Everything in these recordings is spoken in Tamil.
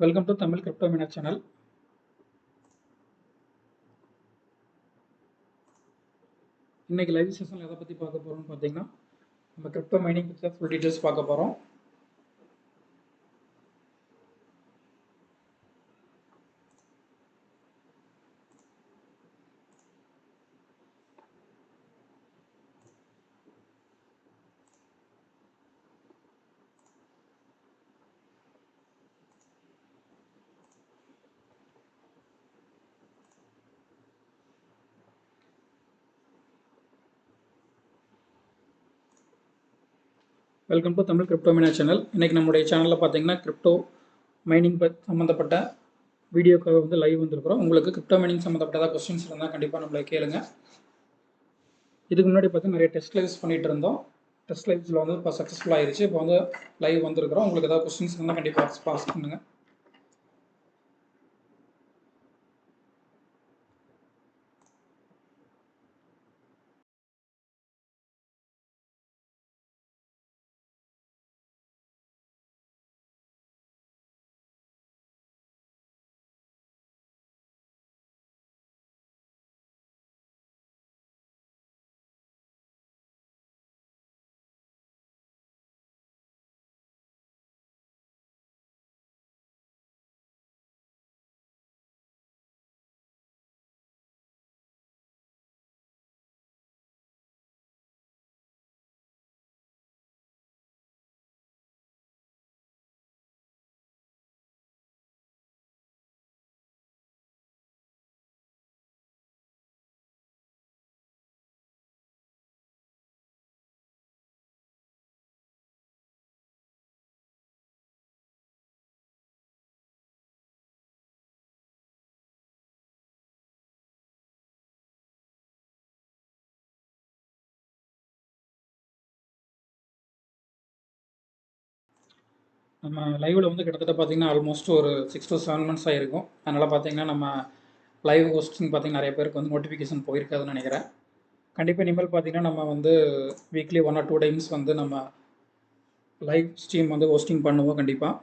Welcome to Tamil crypto miner channel இன்னைக்கு லைவ் செஷனில் எதை பற்றி பார்க்க போகிறோம்னு பார்த்தீங்கன்னா நம்ம கிரிப்டோ மைனிங் பற்றி ஃபுல் டீட்டெயில்ஸ் பார்க்க போகிறோம் welcome to Tamil crypto miner channel இன்றைக்கி நம்முடைய சேனலில் பார்த்தீங்கன்னா கிரிப்டோ மைனிங் ப சம்மந்தப்பட்ட வீடியோக்காக வந்து லைவ் வந்திருக்கிறோம். உங்களுக்கு கிரிப்டோ மைனிங் சம்மந்தப்பட்ட ஏதாவது கொஸ்டின்ஸ் இருந்தால் கண்டிப்பாக நம்மளை கேளுங்க. இதுக்கு முன்னாடி பார்த்து நிறைய டெஸ்ட் லைவ்ஸ் பண்ணிகிட்டு இருந்தோம். டெஸ்ட் லைவ்ஸில் வந்து இப்போ சக்ஸஸ்ஃபுல் ஆயிடுச்சு இப்போ வந்து லைவ் வந்திருக்கிறோம். உங்களுக்கு ஏதாவது கொஸ்டின்ஸ் இருந்தால் கண்டிப்பாக பாஸ் பண்ணுங்கள் நம்ம லைவில் வந்து கிட்டத்தட்ட பார்த்தீங்கன்னா ஆல்மோஸ்ட் ஒரு சிக்ஸ் டு செவன் மந்த்ஸ் ஆகிருக்கும் அதனால் பார்த்தீங்கன்னா நம்ம லைவ் ஹோஸ்டிங் பார்த்தீங்கன்னா நிறைய பேருக்கு வந்து நோட்டிஃபிகேஷன் போயிருக்காதுன்னு நினைக்கிறேன். கண்டிப்பாக இனிமேல் பார்த்தீங்கன்னா நம்ம வந்து weekly one or two times வந்து நம்ம லைவ் ஸ்ட்ரீம் வந்து ஹோஸ்டிங் பண்ணுவோம் கண்டிப்பாக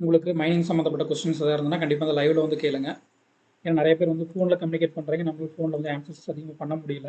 உங்களுக்கு மைனிங் சம்மந்தப்பட்ட கொஸ்டின்ஸ் எதாவது இருந்ததுன்னா கண்டிப்பாக அந்த லைவில் வந்து கேளுங்க. ஏன்னா நிறைய பேர் வந்து ஃபோனில் கம்யூனிகேட் பண்ணுறாங்க நம்மளுக்கு ஃபோனில் வந்து ஆன்சர்ஸ் அதிகமாக பண்ண முடியல.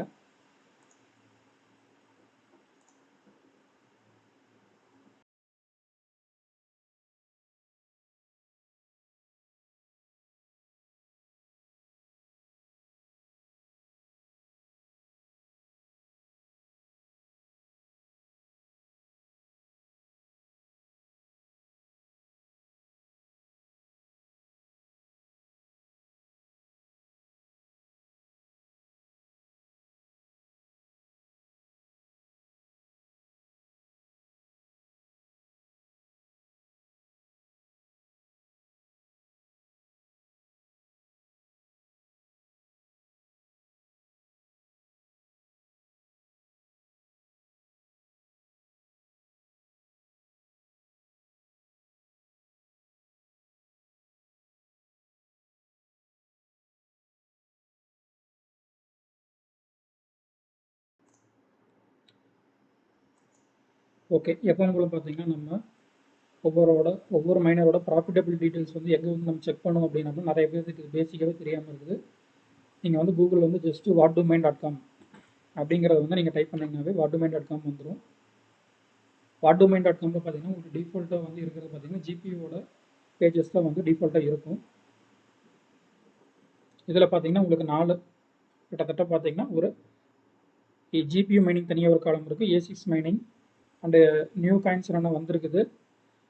ஓகே எப்போங்களும் பார்த்தீங்கன்னா நம்ம ஒவ்வொருவோட ஒவ்வொரு மைனரோட ப்ராஃபிட்டபிள் டீட்டெயில்ஸ் வந்து எங்கே வந்து நம்ம செக் பண்ணோம் அப்படின்னா நிறைய பேருக்கு பேசிக்காகவே தெரியாமல் இருக்குது. நீங்கள் வந்து கூகுள் வந்து just what to mine dot com அப்படிங்கிறத வந்து நீங்கள் type பண்ணிங்கனாவே what to mine dot com வந்துடும் வாட் டு மைன் டாட் காமில் பார்த்தீங்கன்னா உங்களுக்கு டிஃபால்ட்டாக வந்து இருக்கிறது பார்த்தீங்கன்னா ஜிபியோட பேஜஸ் தான் வந்து டிஃபால்ட்டாக இருக்கும். இதில் பார்த்தீங்கன்னா உங்களுக்கு நாலு கிட்டத்தட்ட பார்த்தீங்கன்னா ஒரு ஜிபியூ மைனிங் தனியாக ஒரு காலம் இருக்குது ஏ சிக்ஸ் மைனிங் அண்டு நியூ காயின்ஸ் என்னென்ன வந்திருக்குது.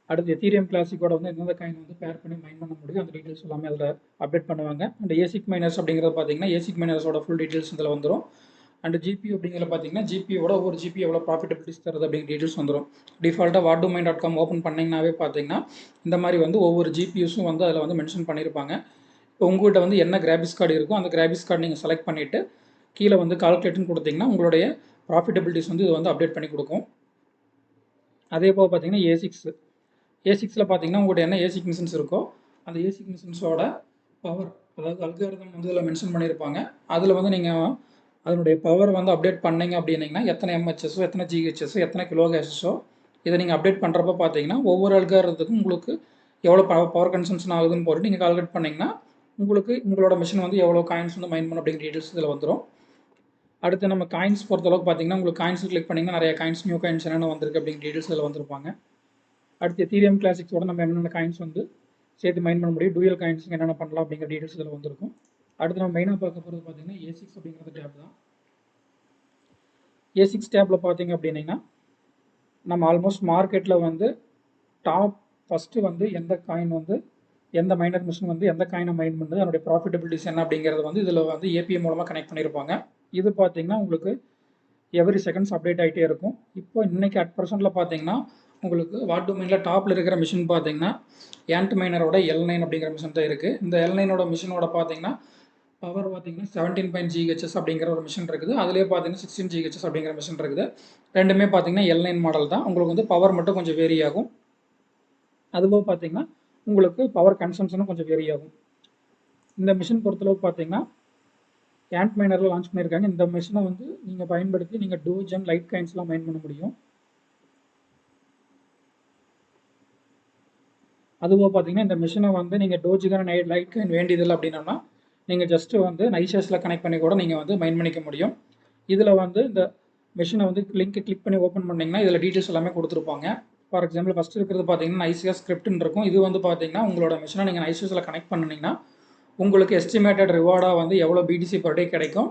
அடுத்து எத்தீரியம் கிளாசிக்கோட வந்து எந்தெந்த காயின் வந்து பேர் பண்ணி மைன் பண்ண முடியும். அந்த டீட்டெயில்ஸ் எல்லாமே அதில் அப்டேட் பண்ணுவாங்க. அண்ட் ஏசிக் மைனர்ஸ் அப்படிங்கிறது பார்த்தீங்கன்னா ஏசிக் மைனர்ஸோட ஃபுல் டீட்டெயில்ஸ் இதில் வந்துடும் அண்ட் ஜிபி அப்படிங்கிறத பார்த்தீங்கன்னா ஜிபியோட ஒவ்வொரு ஜிபி எவ்வளோ ப்ராஃபிட்டபிலிட்டிஸ் தருது அப்படிங்கிற டீட்டெயில்ஸ் வந்துடும் டிஃபால்ட்டாக what mine dot com open பண்ணிங்கனாவே பார்த்தீங்கன்னா இந்த மாதிரி வந்து ஒவ்வொரு ஜிபியூஸும் வந்து அதில் வந்து மென்ஷன் பண்ணியிருப்பாங்க இப்போ உங்கள்கிட்ட வந்து என்ன கிராபிக்ஸ் கார்டு இருக்கோ அந்த கிராபிக்ஸ் கார்டு நீங்கள் செலக்ட் பண்ணிவிட்டு கீழே வந்து கால்குலேட்டுன்னு கொடுத்தீங்கன்னா உங்களுடைய ப்ராஃபிட்டபிலிட்டிஸ் வந்து இது வந்து அப்டேட் பண்ணி கொடுக்கும். அதே போல் பார்த்தீங்கன்னா ஏ சிக்ஸ் ஏ சிக்ஸில் பார்த்தீங்கன்னா உங்கள்கிட்ட என்ன ஏசிக் மிஷின்ஸ் இருக்கோ அந்த ஏசிக் மிஷின்ஸோட பவர் அதாவது அல்காரதம் வந்து இதில் மென்ஷன் பண்ணியிருப்பாங்க. அதில் வந்து நீங்கள் அதனுடைய பவர் வந்து அப்டேட் பண்ணீங்க அப்படின்னீங்கன்னா எத்தனை எம்ஹெச்எஸோ எத்தனை ஜிஹெச்எஸோ எத்தனை கிலோ கேஷஸோ இதை நீங்கள் அப்டேட் பண்ணுறப்ப பார்த்தீங்கன்னா ஒவ்வொரு அல்காரத்துக்கும் உங்களுக்கு எவ்வளோ பவர் பவர் கன்சம்ஷன் ஆகுதுன்னு போட்டு நீங்கள் கால்குலேட் பண்ணிங்கன்னா உங்களுக்கு உங்களோட மிஷின் வந்து எவ்வளோ காயின்ஸ் வந்து மைன் பண்ண அப்படிங்கிற டீட்டெயில்ஸ் இதில் வந்துடும் அடுத்து நம்ம காயின்ஸ் பொறுத்தளவுக்கு பார்த்தீங்கன்னா உங்களுக்கு காயின்ஸ் கிளிக் பண்ணிங்கன்னா நிறைய காயின்ஸ் நியூ காயின்ஸ் என்னென்ன வந்திருக்கு அப்படிங்கிற டீட்டெயில்ஸ் இதில் வந்திருப்பாங்க. அடுத்து எத்தீரியம் கிளாசிக்ஸோட நம்ம என்னென்ன காயின்ஸ் வந்து சேர்த்து மைன் பண்ண முடியும் டூயல் காயின்ஸ் என்னென்ன பண்ணலாம் அப்படிங்கிற டீட்டெயில்ஸ் இதில் வந்திருக்கும். அடுத்து நம்ம மெயினாக பார்க்க போகிறது பார்த்தீங்கன்னா ஏ சிக்ஸ் அப்படிங்கிறது டேப் தான். ஏ சிக்ஸ் டேப்பில் பார்த்தீங்க அப்படின்னா நம்ம ஆல்மோஸ்ட் மார்க்கெட்டில் வந்து டாப் ஃபஸ்ட்டு வந்து எந்த காயின் வந்து எந்த மைனர் மிஷின் வந்து எந்த காயினை மைன் பண்ணுது அதனுடைய ப்ராஃபிட்டபிலிட்டிஸ் என்ன அப்படிங்கிறது வந்து இதில் வந்து ஏபிஎம் மூலமாக கனெக்ட் பண்ணியிருப்பாங்க இது பார்த்தீங்கன்னா உங்களுக்கு எவ்ரி செகண்ட்ஸ் அப்டேட் ஆகிட்டே இருக்கும். இப்போ இன்றைக்கி அட் ப்ரெசென்ட்டில் பார்த்தீங்கன்னா உங்களுக்கு வாட் டொமைனில் டாப்பில் இருக்கிற மிஷின் பார்த்தீங்கன்னா ஏன்ட் மைனரோட எல் நைன் அப்படிங்கிற மிஷின் தான் இருக்குது இந்த எல் நைனோட மிஷினோட பார்த்தீங்கன்னா பவர் பார்த்தீங்கன்னா செவன்டீன் பாயிண்ட் ஜிஹெச்எஸ் அப்படிங்கிற ஒரு மிஷின் இருக்குது. அதுலேயே பார்த்தீங்கன்னா சிக்ஸ்டீன் ஜிஹெச்எஸ் அப்படிங்கிற மிஷின் இருக்குது. ரெண்டுமே பார்த்தீங்கன்னா எல் நைன் மாடல் தான். உங்களுக்கு வந்து பவர் மட்டும் கொஞ்சம் வேரி ஆகும். அதுபோக பார்த்தீங்கன்னா உங்களுக்கு பவர் கன்சம்ஷனும் கொஞ்சம் வேரி ஆகும். இந்த மிஷின் பொறுத்தளவு பார்த்தீங்கன்னா கேண்ட் மைனரில் லான்ச் பண்ணியிருக்காங்க இந்த மிஷினை வந்து நீங்கள் பயன்படுத்தி நீங்கள் டோஜ் அண்ட் லைட் கைன்ஸ்லாம் மைன் பண்ண முடியும். அதுவும் பார்த்தீங்கன்னா இந்த மிஷினை வந்து நீங்கள் டோஜுக்கான நைட் லைட் கைன் வேண்டியதில்லை அப்படின்னா நீங்கள் ஜஸ்ட்டு வந்து நைசஸில் கனெக்ட் பண்ணி கூட நீங்கள் வந்து மைன் பண்ணிக்க முடியும். இதில் வந்து இந்த மிஷினை வந்து லிங்க் கிளிக் பண்ணி ஓப்பன் பண்ணிங்கன்னா இதில் டீட்டெயில்ஸ் எல்லாமே கொடுத்துருப்பாங்க. ஃபார் எக்ஸாம்பிள் ஃபஸ்ட் இருக்கிறது பார்த்தீங்கன்னா ஐசிஎஸ் ஸ்கிரிப்ட்னு இருக்கும். இது வந்து பார்த்தீங்கன்னா உங்களோட மிஷினை நீங்கள் ஐசிஎஸில் கனெக்ட் பண்ணிங்கன்னா உங்களுக்கு எஸ்டிமேட்டட் ரிவார்டாக வந்து எவ்வளோ பிடிசி பர் டே கிடைக்கும்?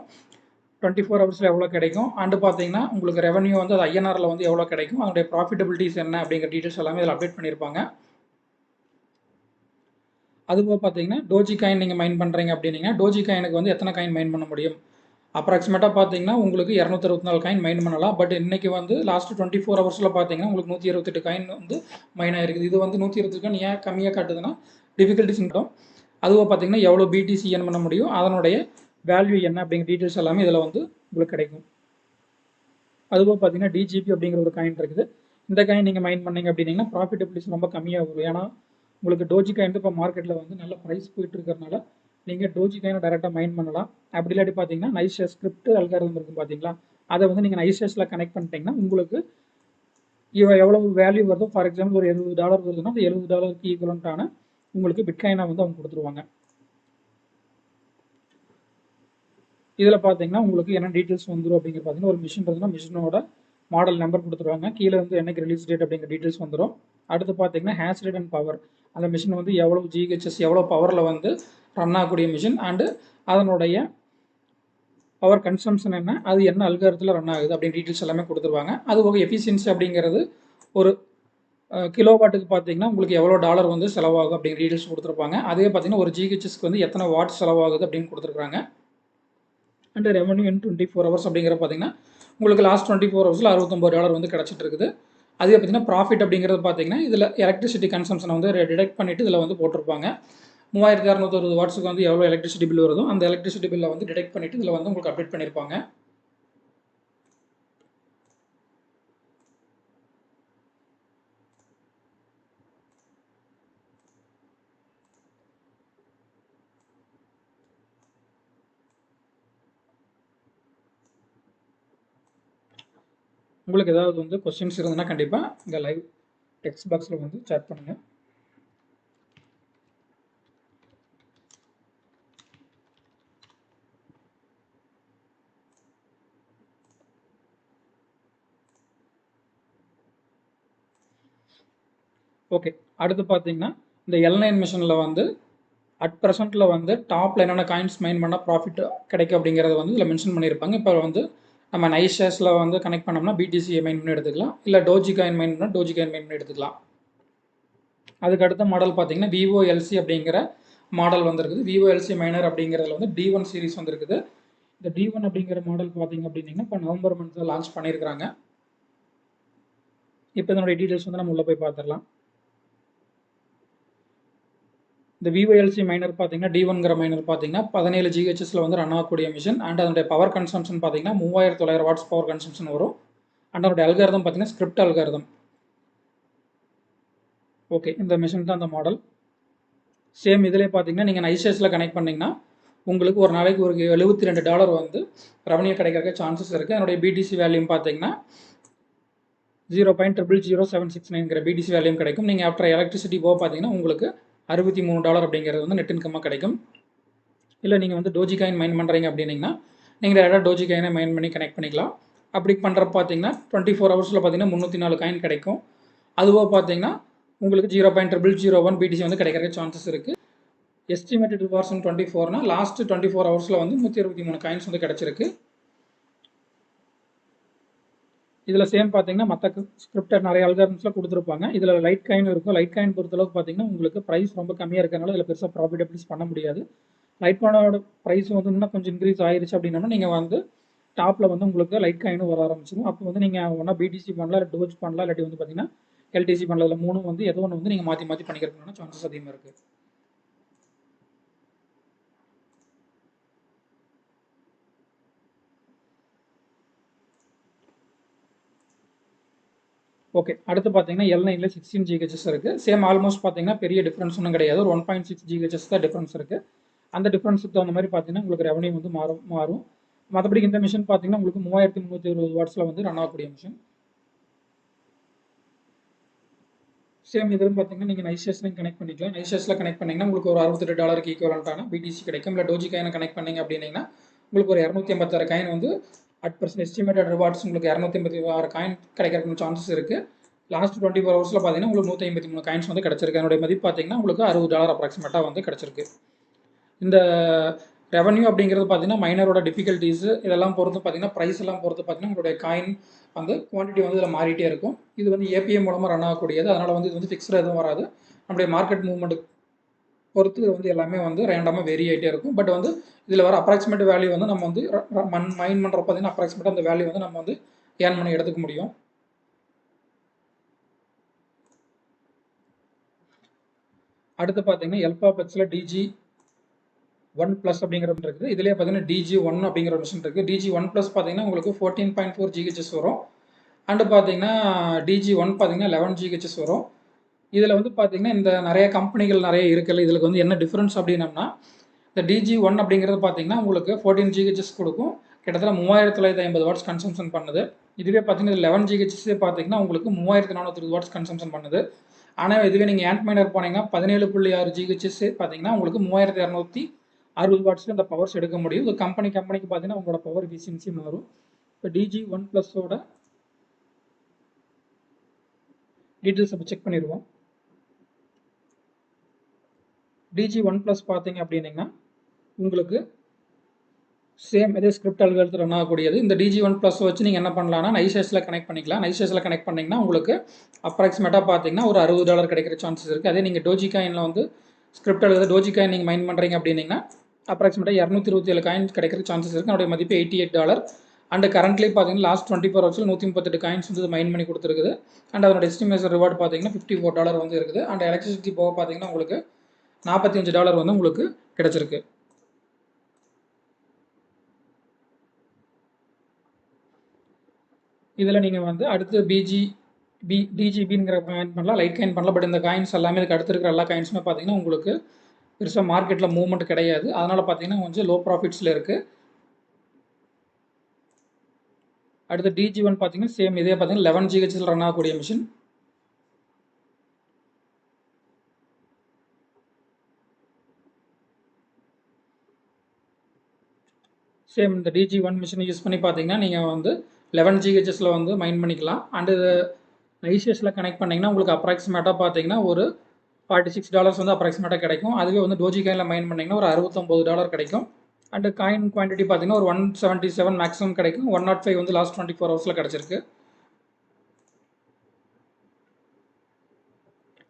டுவெண்ட்டி ஃபோர் ஹவர்ஸில் எவ்வளோ கிடைக்கும்? அண்டு பார்த்தீங்கன்னா உங்களுக்கு ரெவன்யூ வந்து அது ஐஎன்ஆரில் வந்து எவ்வளோ கிடைக்கும்? அதனுடைய ப்ராஃபிட்டபிலிட்டிஸ் என்ன அப்படிங்கிற டீட்டெயில்ஸ் எல்லாமே இதில் அப்டேட் பண்ணியிருப்பாங்க. அதுபோக பார்த்தீங்கன்னா டோஜி காயின் நீங்கள் மைன் பண்ணுறீங்க அப்படின்னீங்கன்னா டோஜி காயினுக்கு வந்து எத்தனை காயின் மைன் பண்ண முடியும்? அப்ராக்சிமேட்டாக பார்த்தீங்கன்னா உங்களுக்கு இரநூத்தறுபத்தி நாலு காயின் மைன் பண்ணலாம். பட் இன்றைக்கி வந்து லாஸ்ட் டுவெண்ட்டி ஃபோர் ஹவர்ஸில் பார்த்தீங்கன்னா உங்களுக்கு நூற்றி இருபத்தெட்டு காயின் வந்து மைன் ஆயிருக்குது. இது வந்து நூற்றி இருபத்தெட்டு காயின் ஏன் கம்மியாக காட்டுதுன்னா டிஃபிகல்ட்டிஸ் இருக்கும் அதுவும் பார்த்தீங்கன்னா எவ்வளோ பிடிசி ஏன் பண்ண முடியும் அதனுடைய வேல்யூ என்ன அப்படிங்கிற டீட்டெயில்ஸ் எல்லாமே இதில் வந்து உங்களுக்கு கிடைக்கும். அதுபோக பார்த்தீங்கன்னா டிஜிபி அப்படிங்கிற ஒரு காயின் இருக்குது. இந்த காயின் நீங்கள் மைன் பண்ணீங்க அப்படின்னா ப்ராஃபிட்டபிலிட்டிஸ் ரொம்ப கம்மியாக வரும். ஏன்னா உங்களுக்கு டோஜி காயின் இப்போ மார்க்கெட்டில் வந்து நல்ல ப்ரைஸ் போயிட்டு இருக்கிறனால நீங்கள் டோஜி காயினை டேரெக்டாக மைன் பண்ணலாம். அப்படி இல்லாட்டி பார்த்தீங்கன்னா நைசஸ் ஸ்கிரிப்ட் அல்காரதம் இருக்கும் பார்த்தீங்களா அதை வந்து நீங்கள் நைசஸில் கனெக்ட் பண்ணிட்டீங்கன்னா உங்களுக்கு இவ எவ்வளோ வேல்யூ வருதோ ஃபார் எக்ஸாம்பிள் ஒரு எழுபது டாலர் வருதுன்னா அந்த எழுபது டாலருக்கு ஈக்குவலண்ட்டான உங்களுக்கு பிட்காயினாக வந்து அவங்க கொடுத்துருவாங்க. இதில் பார்த்தீங்கன்னா உங்களுக்கு என்ன டீட்டெயில்ஸ் வந்துடும் அப்படிங்கிற பார்த்தீங்கன்னா ஒரு மிஷின் இருந்ததுன்னா மிஷினோட மாடல் நம்பர் கொடுத்துருவாங்க. கீழே வந்து என்னைக்கு ரிலீஸ் டேட் அப்படிங்கிற டீட்டெயில்ஸ் வந்துடும் அடுத்து பார்த்தீங்கன்னா ஹேஷ் ரேட் அண்ட் பவர் அந்த மிஷின் வந்து எவ்வளோ ஜிஹெச்எஸ் எவ்வளோ பவரில் வந்து ரன் ஆகக்கூடிய மிஷின் அண்டு அதனுடைய பவர் கன்சம்ஷன் என்ன அது என்ன அல்காரத்தில் ரன் ஆகுது அப்படின்னு டீட்டெயில்ஸ் எல்லாமே கொடுத்துருவாங்க. அது போக எஃபிஷியன்சி அப்படிங்கிறது ஒரு கிலோ வாட்டுக்கு பார்த்தீங்கன்னா உங்களுக்கு எவ்வளோ டாலர் வந்து செலவாகும் அப்படிங்கிற டீட்டெயில்ஸ் கொடுத்துருப்பாங்க. அதே பார்த்தீங்கன்னா ஒரு ஜிஹெச்எஸ்க்கு வந்து எத்தனை வாட் செலவாகுது அப்படின்னு கொடுத்துருக்காங்க and revenue in twenty four hours அப்படிங்கிற பார்த்தீங்கன்னா உங்களுக்கு லாஸ்ட் டுவெண்ட்டி ஃபோர் ஹவர்ஸில் அறுபத்தொம்பது டாலர் வந்து கிடச்சிட்டு இருக்குது. அதே பார்த்தீங்கன்னா ப்ராஃபிட் அப்படிங்கிறது பார்த்தீங்கன்னா இதில் எலக்ட்ரிசிட்டி கன்சம்ஷனை வந்து டிடெக்ட் பண்ணிவிட்டு இதில் வந்து போட்டிருப்பாங்க. மூவாயிரத்தி இரநூத்தொரு வாட்ஸுக்கு வந்து எவ்வளோ எலக்ட்ரிசிட்டி பில் வருதோ அந்த எலக்ட்ரிசிட்டி பில்லை வந்து டிடெக்ட் பண்ணிவிட்டு இதில் வந்து உங்களுக்கு அப்டேட் பண்ணியிருப்பாங்க உங்களுக்கு ஏதாவது வந்து கொஸ்டின்ஸ் இருந்ததுன்னா கண்டிப்பாக இந்த லைவ் டெக்ஸ்ட் பாக்ஸில் வந்து சேட் பண்ணுங்கள் ஓகே அடுத்து பார்த்தீங்கன்னா இந்த எல் நைன் மிஷினில் வந்து அட் ப்ரெசென்ட்டில் வந்து டாப்பில் என்னென்ன காயின்ஸ் மைன் பண்ணால் ப்ராஃபிட் கிடைக்கும் அப்படிங்கிறத வந்து இதில் மென்ஷன் பண்ணியிருப்பாங்க இப்போ வந்து நம்ம நைஷஸில் வந்து கனெக்ட் பண்ணோம்னா பிடிசியை மைன் பண்ணி எடுத்துக்கலாம். இல்லை டோஜி காயின் மைன் பண்ணால் டோஜி காயின் மைன் பண்ணி எடுத்துக்கலாம். அதுக்கு அடுத்த மாடல் பார்த்தீங்கன்னா விவோ எல்சி அப்படிங்கிற மாடல் வந்திருக்குது. விவோ எல்சி மைனர் அப்படிங்கிறதுல வந்து டி ஒன் சீரிஸ் வந்திருக்குது. இந்த டி ஒன் அப்படிங்கிற மாடல் பார்த்தீங்க அப்படின்னீங்கன்னா இப்போ நவம்பர் மந்த்தில் லான்ச் பண்ணியிருக்கிறாங்க. இப்போ இதனுடைய டீட்டெயில்ஸ் வந்து நம்ம உள்ளே போய் பார்த்துடலாம். இந்த விஒஎல்சி மைனர் பார்த்தீங்கன்னா டி ஒன்கிற மைனர் பார்த்தீங்கன்னா பதினேழு ஜிஹெச்எஸில் வந்து ரன் ஆகக்கூடிய மிஷின் அண்ட் அதனுடைய பவர் கன்சம்ஷன் பார்த்தீங்கன்னா மூவாயிரத்தி தொள்ளாயிரம் வாட்ஸ் பவர் கன்சம்ஷன் வரும். அண்ட் அதனுடைய அல்காரதம் பார்த்தீங்கன்னா ஸ்கிரிப்ட் அல்காரதம் ஓகே இந்த மிஷின் தான் அந்த மாடல் சேம் இதிலே பார்த்தீங்கன்னா நீங்கள் ஐசிஎஸில் கனெக்ட் பண்ணிங்கன்னா உங்களுக்கு ஒரு நாளைக்கு ஒரு எழுபத்தி ரெண்டு டாலர் வந்து ரெவன்யூ கிடைக்கிறக்க சான்சஸ் இருக்குது அதனுடைய பிடிசி வேல்யூம் பார்த்தீங்கன்னா zero point triple zero seven six நைன்கிற BTC வேல்யூம் கிடைக்கும். நீங்கள் ஆஃப்டர் எலக்ட்ரிசிட்டி போ பார்த்தீங்கன்னா உங்களுக்கு அறுபத்தி மூணு டாலர் அப்படிங்கிறது வந்து நெட் இன்கமாக கிடைக்கும். இல்லை நீங்கள் வந்து டோஜி காயின் மைன் பண்ணுறீங்க அப்படின்னீங்கன்னா நீங்கள் டேரெக்டாக டோஜி காயினை மைன் பண்ணி கனெக்ட் பண்ணிக்கலாம். அப்படி பண்ணுறப்ப பார்த்தீங்கன்னா டுவெண்ட்டி ஃபோர் ஹவர்ஸில் பார்த்தீங்கன்னா முந்நூற்றி நாலு காயின் கிடைக்கும். அதுவாக பார்த்தீங்கன்னா உங்களுக்கு zero point triple zero one BTC வந்து கிடைக்கிற சான்சஸ் இருக்குது எஸ்டிமேட்டட் ரிவார்ஸ் டுவெண்ட்டி ஃபோர்னா லாஸ்ட் டுவெண்ட்டி ஃபோர் ஹவர்ஸில் வந்து நூற்றி இருபத்தி மூணு காயின்ஸ் வந்து கிடச்சிருக்கு. இதில் சேம் பார்த்தீங்கன்னா மற்ற ஸ்கிரிப்டர் நிறைய அல்காரம்ஸில் கொடுத்துருப்பாங்க. இதில் லைட் காயின் இருக்கும். லைட் காயின் பொறுத்தளவுக்கு பார்த்தீங்கன்னா உங்களுக்கு ப்ரைஸ் ரொம்ப கம்மியாக இருக்கிறனால இதில் பெருசாக ப்ராஃபிட்டபிள்ஸ் பண்ண முடியாது. லைட் காயினோட ப்ரைஸ் வந்து இன்னும் கொஞ்சம் இன்க்ரீஸ் ஆயிருச்சு அப்படின்னா நீங்கள் வந்து டாப்பில் வந்து உங்களுக்கு லைட் காயினும் வர ஆரம்பிச்சிடும் அப்போ வந்து நீங்கள் ஒன்றா பிடிசி பண்ணலாம் இல்லை டோஜ் பண்ணலாம் இல்லாட்டி வந்து பார்த்தீங்கன்னா எல்டிசி பண்ணலாம். இல்லை மூணும் வந்து ஏதோ ஒன்று வந்து நீங்கள் மாற்றி மாற்றி பண்ணிக்கிறதுக்கான சான்சஸ் அதிகமாக இருக்குது ஓகே அடுத்து பார்த்தீங்கன்னா எல் நைனில் சிக்ஸ்டீன் ஜிஹெச்எஸ் இருக்குது சேம் ஆல்மோஸ்ட் பார்த்தீங்கன்னா பெரிய டிஃப்ரென்ஸ் ஒன்றும் கிடையாது. ஒரு ஒன் பாயிண்ட் சிக்ஸ் ஜிஹெச்எஸ் தான் டிஃப்ரென்ஸ் இருக்குது அந்த டிஃப்ரென்ஸுக்கு தகுந்த மாதிரி பார்த்தீங்கன்னா உங்களுக்கு ரெவன்யூ வந்து மாறும் மாறும். மற்றபடி இந்த மிஷின் பார்த்தீங்கன்னா உங்களுக்கு மூவாயிரத்தி முந்நூற்றி இருபது வாட்ஸில் வந்து ரன் ஆகக்கூடிய மிஷின் சேம் இதில் பார்த்தீங்கன்னா நீங்கள் நைசஸ்லையும் கனெக்ட் பண்ணிக்கலாம். நைசஸில் கனெக்ட் பண்ணிங்கன்னா உங்களுக்கு ஒரு அறுபத்தெட்டு டாலருக்கு ஈக்குவலண்ட்டான பிடிசி கிடைக்கும். இல்லை டோஜி காயினை கனெக்ட் பண்ணிங்க அப்படின்னீங்கன்னா உங்களுக்கு ஒரு இரநூத்தி ஐம்பத்தாறு காயின் வந்து அட் பர்சன்ட் எஸ்டிமேட்டட் ரிவார்ட்ஸ் உங்களுக்கு இரநூத்தி ஐம்பத்தி ஆறு காயின் கிடைக்கிறதுக்கு சான்சஸ் இருக்குது லாஸ்ட் டுவெண்ட்டி ஃபோர் ஹவர்ஸில் பார்த்தீங்கன்னா உங்களுக்கு நூற்றி ஐம்பத்தி மூணு காயின்ஸ் வந்து கிடச்சிருக்கு. அதனுடைய மதிப்பு பார்த்தீங்கன்னா உங்களுக்கு அறுபது டாலர் அப்ராக்சிமேட்டாக வந்து கிடச்சிருக்கு. இந்த ரெவன்யூ அப்படிங்கிறது பார்த்தீங்கன்னா மைனரோட டிஃபிகல்ட்டிஸு இதெல்லாம் பொறுத்து பார்த்தீங்கன்னா ப்ரைஸ் எல்லாம் பொறுத்து பார்த்தீங்கன்னா உங்களுடைய காயின் வந்து குவான்டிட்டி வந்து இதில் மாறிட்டே இருக்கும். இது வந்து ஏபிஎம் மூலமாக ரன் ஆகக்கூடியது. அதனால் வந்து இது வந்து ஃபிக்ஸ்டாக எதுவும் வராது. நம்முடைய மார்க்கெட் மூவ்மெண்ட் பொறுத்து வந்து எல்லாமே வந்து ரேண்டமாக வேரி ஆகிட்டே இருக்கும். பட் வந்து இதில் வர அப்ராக்சிமேட் வேல்யூ வந்து நம்ம வந்து மண் மைன் பண்ணுற பார்த்தீங்கன்னா அப்ராக்சிமேட்டாக அந்த வேல்யூ வந்து நம்ம வந்து ஏர்ன் பண்ணி எடுத்துக்க முடியும். அடுத்து பார்த்தீங்கன்னா எல்பா பட்ஸில் டிஜி ஒன் ப்ளஸ் அப்படிங்கிற இருக்குது. இதுலேயே பார்த்தீங்கன்னா டிஜி ஒன் அப்படிங்கிற மிஷின் இருக்குது டிஜி ஒன் ப்ளஸ் பார்த்தீங்கன்னா உங்களுக்கு ஃபோர்டீன் பாயிண்ட் ஃபோர் ஜிஹெச்எஸ் வரும். அண்டு பார்த்தீங்கன்னா டிஜி ஒன் பார்த்தீங்கன்னா லெவன் ஜிஹெச்எஸ் வரும். இதில் வந்து பார்த்தீங்கன்னா இந்த நிறைய கம்பெனிகள் நிறைய இருக்குல்ல இதில் வந்து என்ன டிஃப்ரென்ஸ் அப்படின்னம்னா இந்த டிஜி ஒன் அப்படிங்கிறது பார்த்தீங்கன்னா உங்களுக்கு ஃபோர்டீன் ஜிஹெச்எஸ் கொடுக்கும். கிட்டத்தட்ட மூவாயிரத்தி தொள்ளாயிரத்தி ஐம்பது வாட்ஸ் கன்சம்ஷன் பண்ணுது. இதுவே பார்த்தீங்கன்னா லெவன் ஜிஹெச்எஸ்ஸே பார்த்தீங்கன்னா உங்களுக்கு மூவாயிரத்தி நானூற்றி வாட்ஸ் கன்சம்ஷன் பண்ணுது. ஆனால் இதுவே நீங்கள் ஆண்ட் மைனர் போனீங்கன்னா பதினேழு புள்ளி ஆறு ஜிஹெச்எஸ் பார்த்தீங்கன்னா உங்களுக்கு மூவாயிரத்தி இரநூத்தி அறுபது வாட்ஸில் அந்த பவர்ஸ் எடுக்க முடியும். இது கம்பெனி கம்பெனிக்கு பார்த்தீங்கன்னா உங்களோட பவர் எஃபிஷியன்சி மாறும். இப்போ டிஜி ஒன் ப்ளஸோட டீட்டெயில்ஸ் அப்போ செக் பண்ணிடுவோம். டிஜி ஒன் ப்ளஸ் பார்த்தீங்க அப்படின்னீங்கன்னா உங்களுக்கு சேம் இதே ஸ்கிரிப்ட் அல்காரத்து ரன் ஆகக்கூடியது. இந்த டிஜி ஒன் ப்ளஸ் வச்சு நீங்கள் என்ன பண்ணலாம்னா நைசஸில் கனெக்ட் பண்ணிக்கலாம். நைசஸில் கனெக்ட் பண்ணிங்கன்னா உங்களுக்கு அப்ராக்சிமேட்டாக பார்த்தீங்கன்னா ஒரு அறுபது டாலர் கிடைக்கிற சான்சஸ் இருக்குது அதே நீங்கள் டோஜி காயினில் வந்து ஸ்கிரிப்ட் அழுது டோஜி காயின் நீங்கள் மைன் பண்ணுறீங்க அப்படின்னீங்கன்னா அப்ராக்சிமேட்டாக இரநூத்தி இருபத்தி ஏழு காயின் கிடைக்கிற சான்சஸ் இருக்குது அதோடைய மதிப்பு eighty eight dollar and currently பார்த்தீங்கன்னா லாஸ்ட் டுவெண்ட்டி ஃபோர் ஹவர்ஸில் நூற்றி முப்பத்தெட்டு காயின்ஸ் வந்து மைன் பண்ணி கொடுத்துருக்குது. அண்ட் அதோட எஸ்டிமேஷன் ரிவார்டு பார்த்தீங்கன்னா ஃபிஃப்டி ஃபோர் டாலர் வந்து இருக்குது. அண்ட் எலக்ட்ரிசிட்டி போக பார்த்தீங்கன்னா உங்களுக்கு நாற்பத்தி அஞ்சு டாலர் வந்து உங்களுக்கு கிடச்சிருக்கு. இதில் நீங்கள் வந்து அடுத்து பிஜி பி டிஜிபிங்கிற காயின் பண்ணலாம். லைட் காயின் பண்ணலாம். பட் இந்த காயின்ஸ் எல்லாமே இதுக்கு அடுத்து இருக்கிற எல்லா காயின்ஸுமே பார்த்தீங்கன்னா உங்களுக்கு பெருசாக மார்க்கெட்டில் மூவ்மெண்ட் கிடையாது. அதனால் பார்த்தீங்கன்னா கொஞ்சம் லோ ப்ராஃபிட்ஸில் இருக்குது அடுத்து டிஜி ஒன் பார்த்தீங்கன்னா சேம் இதே பார்த்தீங்கன்னா லெவன் ஜிஹெச்சில் ரன் ஆகக்கூடிய மிஷின் சேம் இந்த டிஜி ஒன் மிஷினை யூஸ் பண்ணி பார்த்தீங்கன்னா நீங்கள் வந்து லெவன் ஜிஹெச்எஸில் வந்து மைன் பண்ணிக்கலாம். அண்டு ஐசிஎஸில் கனெக்ட் பண்ணிங்கன்னா உங்களுக்கு அப்ராக்சிமேட்டாக பார்த்தீங்கன்னா ஒரு ஃபார்ட்டி சிக்ஸ் டாலர்ஸ் வந்து அப்ராக்சிமேட்டாக கிடைக்கும். அதுவே வந்து டோஜி காயினில் மைன் பண்ணிங்கன்னா ஒரு அறுபத்தொம்பது டாலர் கிடைக்கும். அண்டு காயின் குவான்டிட்டி பார்த்தீங்கன்னா ஒரு ஒன் செவன்ட்டி செவன் மேக்ஸிமம் கிடைக்கும். ஒன் நாட் ஃபைவ் வந்து லாஸ்ட் டுவெண்ட்டி ஃபோர் ஹவர்ஸில் கிடச்சிருக்கு.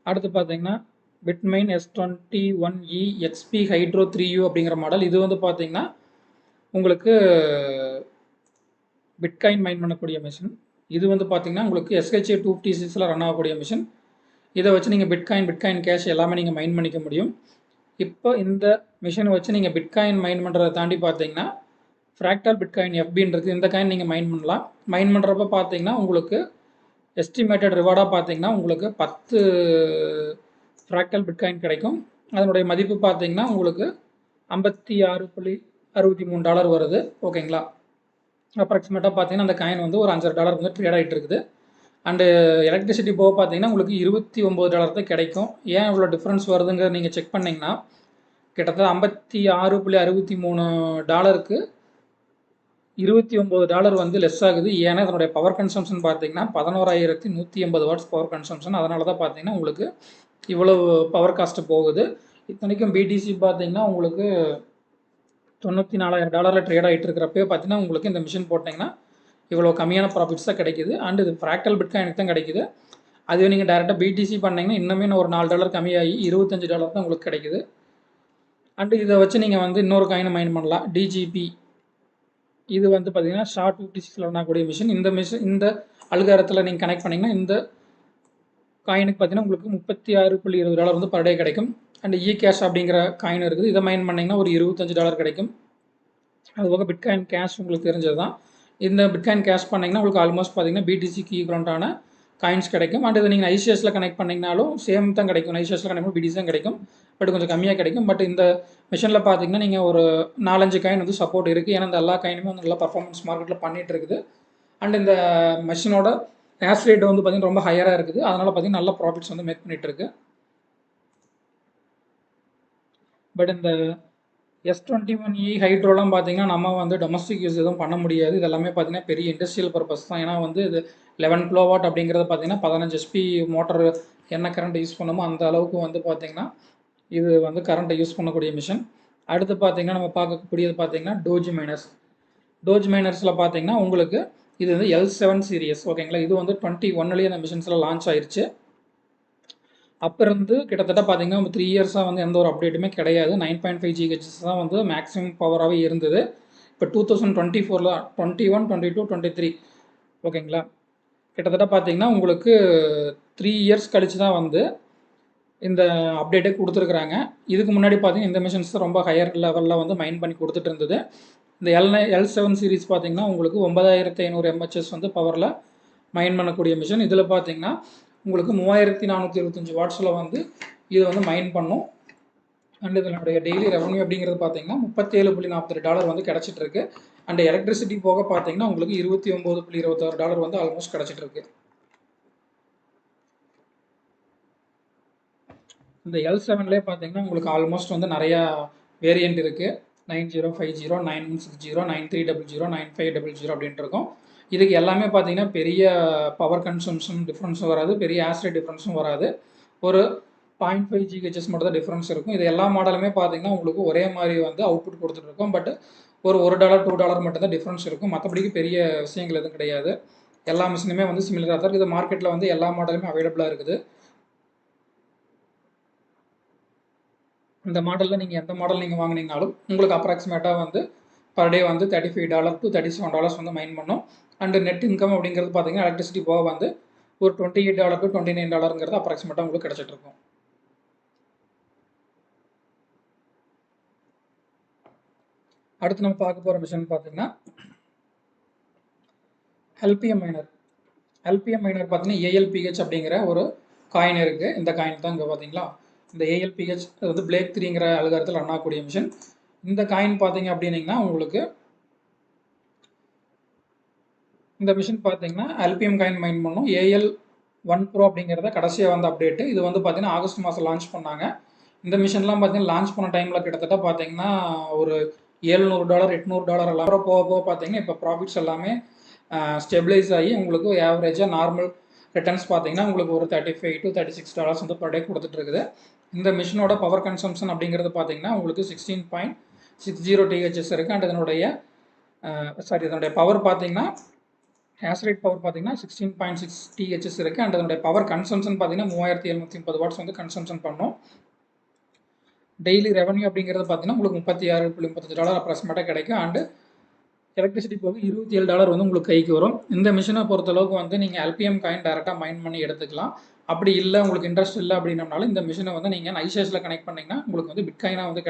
அடுத்து பார்த்தீங்கன்னா Bitmain S twenty one e XP hydro three U அப்படிங்கிற மாடல் இது வந்து பார்த்தீங்கன்னா உங்களுக்கு பிட்காயின் மைன் பண்ணக்கூடிய மிஷின் இது வந்து பார்த்தீங்கன்னா உங்களுக்கு எஸ்ஹெச்ஏ டூ ஃபிஃப்டி சிக்ஸில் ரன் ஆகக்கூடிய மிஷின் இதை வச்சு நீங்கள் பிட்காயின் பிட்காயின் கேஷ் எல்லாமே நீங்கள் மைன் பண்ணிக்க முடியும். இப்போ இந்த மிஷினை வச்சு நீங்கள் பிட்காயின் மைன் பண்ணுறதை தாண்டி பார்த்தீங்கன்னா ஃப்ராக்டல் பிட்காயின் எஃபின்றது இந்த காயின் நீங்கள் மைன் பண்ணலாம். மைன் பண்ணுறப்ப பார்த்தீங்கன்னா உங்களுக்கு எஸ்டிமேட்டட் ரிவார்டாக பார்த்தீங்கன்னா உங்களுக்கு பத்து ஃப்ராக்டல் பிட்காயின் கிடைக்கும். அதனுடைய மதிப்பு பார்த்தீங்கன்னா உங்களுக்கு ஐம்பத்தி ஆறு புள்ளி அறுபத்தி மூணு டாலர் வருது. ஓகேங்களா அப்ராக்சிமேட்டாக பார்த்தீங்கன்னா அந்த காயின் வந்து ஒரு அஞ்சரை டாலர் வந்து ட்ரேட் ஆகிட்டு இருக்குது. அண்டு எலக்ட்ரிசிட்டி போக பார்த்தீங்கன்னா உங்களுக்கு இருபத்தி ஒம்பது டாலர் தான் கிடைக்கும். ஏன் இவ்வளோ டிஃப்ரென்ஸ் வருதுங்கிறத நீங்கள் செக் பண்ணிங்கன்னா கிட்டத்தட்ட ஐம்பத்தி ஆறு புள்ளி அறுபத்தி மூணு டாலருக்கு இருபத்தி ஒம்பது டாலர் வந்து லெஸ் ஆகுது. ஏன்னா இதனுடைய பவர் கன்சம்ஷன் பார்த்தீங்கன்னா பதினோராயிரத்தி நூற்றி எண்பது வாட்ஸ் பவர் கன்சம்ஷன் அதனால தான் பார்த்தீங்கன்னா உங்களுக்கு இவ்வளவு பவர் காஸ்ட்டு போகுது. இத்தனைக்கும் பிடிசி பார்த்தீங்கன்னா உங்களுக்கு தொண்ணூற்றி நாலாயிரம் டாலரில் ட்ரேட் ஆகிட்டு இருக்கிறப்ப பார்த்தீங்கன்னா உங்களுக்கு இந்த மிஷின் போட்டிங்கன்னா இவ்வளோ கம்மியான ப்ராஃபிட்ஸ் தான் கிடைக்குது. அண்ட் இது ஃப்ராக்டல் பிட்காயினுக்கு தான் கிடைக்குது. அதுவே நீங்கள் டேரெக்டாக பிடிசி பண்ணிங்கன்னா இன்னுமே ஒரு நாலு டாலர் கம்மியாகி இருபத்தஞ்சு டாலர் தான் உங்களுக்கு கிடைக்குது. அண்டு இதை வச்சு நீங்கள் வந்து இன்னொரு காயினை மைன் பண்ணலாம். டிஜிபி இது வந்து பார்த்தீங்கன்னா ஷார்ட் ஃபிஃப்டி சிக்ஸில் வரக்கூடிய மிஷின் இந்த மிஷின் இந்த அல்காரத்தில் நீங்கள் கனெக்ட் பண்ணிங்கன்னா இந்த காயினுக்கு பார்த்தீங்கன்னா உங்களுக்கு முப்பத்தி ஆறு புள்ளி இருபது டாலர் வந்து பர் டே கிடைக்கும். அண்ட் இ கேஷ் அப்படிங்கிற காயின் இருக்குது. இதை மைன் பண்ணிங்கன்னா ஒரு இருபத்தஞ்சு டாலர் கிடைக்கும். அது போக பிட்காயின் கேஷ் உங்களுக்கு தெரிஞ்சது தான் இந்த பிட்காயின் கேஷ் பண்ணிங்கன்னா உங்களுக்கு ஆல்மோஸ்ட் பார்த்தீங்கன்னா பிடிசிக்கு ஈக்குவலண்ட்டான காயின்ஸ் கிடைக்கும். அண்ட் இதை நீங்கள் ஐசிஎஸில் கனெக்ட் பண்ணிங்கனாலும் சேம் தான் கிடைக்கும். ஐசிஎஸில் கனெக்ட் பண்ணி பிடிசி தான் கிடைக்கும். பட் கொஞ்சம் கம்மியாக கிடைக்கும். பட் இந்த மிஷினில் பார்த்தீங்கன்னா நீங்கள் ஒரு நாலஞ்சு காயின் வந்து சப்போர்ட் இருக்குது ஏன்னா இந்த எல்லா காயினுமே வந்து நல்லா பர்ஃபார்மன்ஸ் மார்க்கெட்டில் பண்ணிகிட்டு இருக்குது. அண்ட் இந்த மிஷினோட ஹேஷ் ரேட் வந்து பார்த்திங்கன்னா ரொம்ப ஹையராக இருக்குது. அதனால் பார்த்திங்கன்னா நல்ல ப்ராஃபிட்ஸ் வந்து மேக் பண்ணிகிட்டு இருக்குது பட் இந்த S twenty one e e ஹைட்ரோலாம் பார்த்தீங்கன்னா நம்ம வந்து டொமஸ்டிக் யூஸ் எதுவும் பண்ண முடியாது. இது எல்லாமே பார்த்தீங்கன்னா பெரிய இண்டஸ்ட்ரியல் பர்பஸ் தான். ஏன்னா வந்து இது லெவன் கிலோவாட் அப்படிங்கிறது பார்த்தீங்கன்னா பதினஞ்சு எஸ்பி மோட்டர் என்ன கரண்ட் யூஸ் பண்ணுமோ அந்த அளவுக்கு வந்து பார்த்தீங்கன்னா இது வந்து கரண்ட்டை யூஸ் பண்ணக்கூடிய மிஷின் அடுத்து பார்த்தீங்கன்னா நம்ம பார்க்கக்கூடியது பார்த்தீங்கன்னா டோஜ் மைனர்ஸ் டோஜ் மைனர்ஸில் பார்த்தீங்கன்னா உங்களுக்கு இது வந்து எல் செவன் சீரியஸ் ஓகேங்களா இது வந்து டுவெண்ட்டி ஒன்லேயே அந்த மிஷின்ஸில் லான்ச் ஆயிடுச்சு அப்போ இருந்து கிட்டத்தட்ட பார்த்தீங்கன்னா த்ரீ இயர்ஸாக வந்து எந்த ஒரு அப்டேட்டுமே கிடையாது. நைன் பாயிண்ட் ஃபைவ் ஜிஹெச்எஸ் தான் வந்து மேக்ஸிமம் பவராகவே இருந்தது. இப்போ டூ தௌசண்ட் டுவெண்ட்டி ஃபோரில் twenty one twenty two twenty three ஓகேங்களா? கிட்டத்தட்ட பார்த்தீங்கன்னா உங்களுக்கு த்ரீ இயர்ஸ் கழிச்சு தான் வந்து இந்த அப்டேட்டே கொடுத்துருக்குறாங்க. இதுக்கு முன்னாடி பார்த்தீங்கன்னா இந்த மிஷின்ஸ் ரொம்ப ஹையர் லெவலில் வந்து மைன் பண்ணி கொடுத்துட்டு இருந்தது. இந்த எல் எல் செவன் சீரிஸ் பார்த்தீங்கன்னா உங்களுக்கு ஒன்பதாயிரத்தி ஐநூறு எம்ஹெச்எஸ் வந்து பவரில் மைன் பண்ணக்கூடிய மிஷின் இதில் பார்த்தீங்கன்னா உங்களுக்கு மூவாயிரத்தி நானூற்றி இருபத்தஞ்சி வாட்ஸில் வந்து இது வந்து மைன் பண்ணும். அண்ட் இதனுடைய டெய்லி ரெவன்யூ அப்படிங்கிறது பார்த்தீங்கன்னா முப்பத்தேழு புள்ளி நாற்பது டாலர் வந்து கிடச்சிட்டு இருக்கு அண்ட் எலக்ட்ரிசிட்டி போக பார்த்தீங்கன்னா உங்களுக்கு இருபத்தி ஒம்பது புள்ளி இருபத்தாறு டாலர் வந்து ஆல்மோஸ்ட் கிடச்சிட்டு இருக்கு இந்த எல் செவன்லேயே பார்த்தீங்கன்னா உங்களுக்கு ஆல்மோஸ்ட் வந்து நிறையா வேரியண்ட் இருக்குது nine zero five zero nine six zero nine three double zero nine five double zero அப்படின்ட்டு இருக்கும். இதுக்கு எல்லாமே பார்த்தீங்கன்னா பெரிய பவர் கன்சம்ஷன் டிஃப்ரென்ஸும் வராது பெரிய ஆஸ்ரேட் டிஃப்ரென்ஸும் வராது. ஒரு பாயிண்ட் ஃபைவ் ஜிஹெச்எஸ் மட்டும் தான் டிஃப்ரென்ஸ் இருக்கும். இது எல்லா மாடலுமே பார்த்தீங்கன்னா உங்களுக்கு ஒரே மாதிரி வந்து அவுட்புட் கொடுத்துட்ருக்கோம் பட் ஒரு ஒரு டாலர் டூ டாலர் மட்டும்தான் டிஃப்ரென்ஸ் இருக்கும். மற்றபடிக்கு பெரிய விஷயங்கள் எதுவும் கிடையாது. எல்லா மிஷினுமே வந்து சிமிலராக தான் இருக்குது. மார்க்கெட்டில் வந்து எல்லா மாடலுமே அவைலபிளாக இருக்குது. இந்த மாடலில் நீங்கள் எந்த மாடல் நீங்கள் வாங்கினீங்கனாலும் உங்களுக்கு அப்ராக்சிமேட்டாக வந்து பர் டே வந்து thirty five dollar to thirty seven dollars வந்து மைன் பண்ணும். அண்டு நெட் இன்கம் அப்படிங்கிறது பார்த்தீங்கன்னா எலக்ட்ரிசிட்டி போக வந்து ஒரு twenty eight dollar to twenty nine டாலருங்கிறது அப்ராக்சிமேட்டாக உங்களுக்கு கிடச்சிட்டு இருக்கும். அடுத்து நம்ம பார்க்க போகிற மிஷின் பார்த்தீங்கன்னா எல்பிஎம் மைனர் எல்பிஎம் மைனர் பார்த்தீங்கன்னா ஏஎல்பிஹெச் அப்படிங்கிற ஒரு காயின் இருக்குது இந்த காயின் தான் இங்கே பார்த்தீங்களா இந்த ஏஎல்பிஹெச் வந்து பிளேக் த்ரீங்கிற அலுகாரத்தில் அண்ணாக்கூடிய மிஷின் இந்த காயின் பார்த்தீங்க அப்படின்னீங்கன்னா உங்களுக்கு இந்த மிஷின் பார்த்தீங்கன்னா எல்பிஎம் காயின் மைன் பண்ணும். ஏஎல் ஒன் ப்ரோ அப்படிங்கிறத கடைசியாக வந்து அப்டேட்டு இது வந்து பார்த்தீங்கன்னா ஆகஸ்ட் மாதம் லான்ச் பண்ணாங்க. இந்த மிஷின்லாம் பார்த்தீங்கன்னா லான்ச் பண்ண டைமில் கிட்டத்தட்ட பார்த்தீங்கன்னா ஒரு ஏழ்நூறு டாலர் எட்நூறு டாலர் எல்லாம். போக போக பார்த்தீங்கன்னா இப்போ ப்ராஃபிட்ஸ் எல்லாமே ஸ்டெபிளைஸ் ஆகி உங்களுக்கு ஆவரேஜாக நார்மல் ரிட்டர்ன்ஸ் பார்த்தீங்கன்னா உங்களுக்கு ஒரு thirty five to thirty six dollars வந்து பர் டே கொடுத்துட்ருக்குது இந்த மிஷினோட பவர் கன்சம்ஷன் அப்படிங்கிறது பார்த்தீங்கன்னா உங்களுக்கு sixteen point six zero THS இருக்குது அண்ட் இதனுடைய சாரி இதனுடைய பவர் பார்த்தீங்கன்னா ஹேஸ் ரேட் பவர் பார்த்தீங்கன்னா சிக்ஸ்டீன் பாயிண்ட் சிக்ஸ் டிஹெச்எஸ் இருக்குது அண்ட் அதனுடைய பவர் கன்சம்ஷன் பார்த்தீங்கன்னா மூவாயிரத்தி எழுநூற்றி முப்பது வாட்ஸ் வந்து கன்சம்ஷன் பண்ணும். டெய்லி ரெவன்யூ அப்படிங்கிறது பார்த்தீங்கன்னா உங்களுக்கு முப்பத்தி ஆறு புள்ளி முப்பத்தஞ்சு டாலர் அப்ராக்சிமேட்டாக கிடைக்கும். அண்டு எலக்ட்ரிசிட்டி போக இருபத்தி ஏழு டாலர் வந்து உங்களுக்கு கைக்கு வரும். இந்த மிஷினை பொறுத்தளவுக்கு வந்து நீங்கள் எல்பிஎம் காயின் டேரெக்டாக மைன் பண்ணி எடுத்துக்கலாம். அப்படி இல்லை உங்களுக்கு இன்ட்ரெஸ்ட் இல்லை அப்படின்னம்னாலும் இந்த மிஷினை வந்து நீங்கள் ஐசிஎஸில் கனெக்ட் பண்ணிங்கன்னா உங்களுக்கு வந்து பிட்காயினாக வந்து